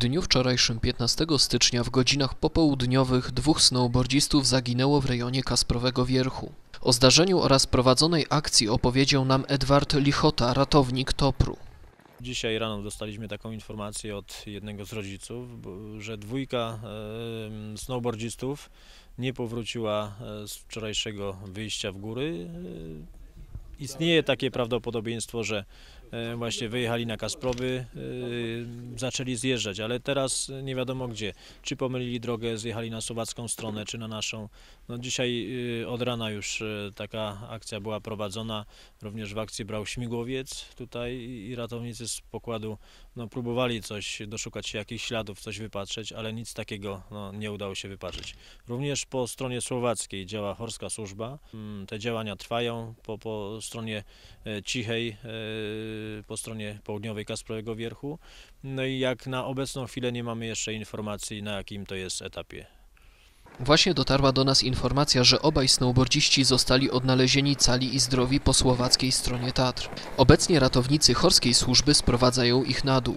dniu wczorajszym 15 stycznia w godzinach popołudniowych dwóch snowboardzistów zaginęło w rejonie Kasprowego Wierchu. O zdarzeniu oraz prowadzonej akcji opowiedział nam Edward Lichota, ratownik Topru. Dzisiaj rano dostaliśmy taką informację od jednego z rodziców, że dwójka snowboardzistów nie powróciła e, z wczorajszego wyjścia w góry. E, Istnieje takie prawdopodobieństwo, że właśnie wyjechali na Kasprowy, e, zaczęli zjeżdżać, ale teraz nie wiadomo gdzie. Czy pomylili drogę, zjechali na słowacką stronę, czy na naszą. No dzisiaj e, od rana już e, taka akcja była prowadzona. Również w akcji brał śmigłowiec tutaj i ratownicy z pokładu no, próbowali coś, doszukać się jakichś śladów, coś wypatrzeć, ale nic takiego no, nie udało się wypatrzeć. Również po stronie słowackiej działa Horska Służba. Mm, Te działania trwają po, po stronie e, cichej, e, po stronie południowej Kasprowego Wierchu. No i jak na obecną chwilę nie mamy jeszcze informacji na jakim to jest etapie. Właśnie dotarła do nas informacja, że obaj snowboardziści zostali odnalezieni cali i zdrowi po słowackiej stronie Tatr. Obecnie ratownicy Horskiej Służby sprowadzają ich na dół.